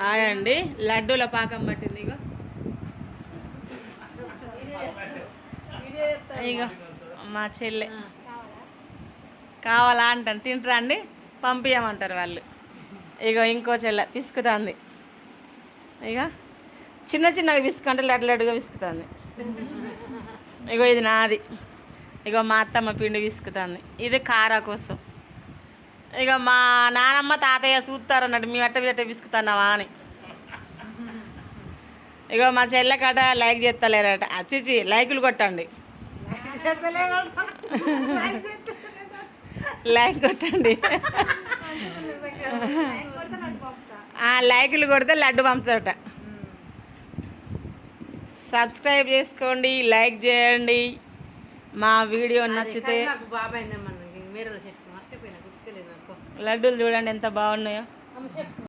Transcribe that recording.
Hi అండి లడ్డూల పాకం పట్టింది ఇక ఇగో మా చెల్లె. కావాలా అంటాను తింటారా అండి? పంపించమంటారు వాళ్ళు. ఇగో ఇంకో చెల్లె పిసుకుతుంది. ఇక చిన్న చిన్నగా పిసుకుంటే లడ్డు లడ్డుగా పిసుకుతుంది. ఇగో ఇది నాది. ఇగో మా అత్తమ్మ పిండి పిసుకుతుంది. ఇది కారా కోసం ఇక మా నానమ్మ తాతయ్య చూస్తారు అన్నట్టు మేము అట్ట అట్ట విసుకుతున్నావా అని. ఇగో మా చెల్లె కాడ లైక్ చేస్తలేరట. చిచి లైకులు కొట్టండి. లైక్ కొట్టండి. ఆ లైకులు కొడితే లడ్డు పంపుతారట. సబ్స్క్రైబ్ చేసుకోండి లైక్ చేయండి. మా వీడియో నచ్చితే లడ్డూలు చూడండి ఎంత బాగున్నాయో.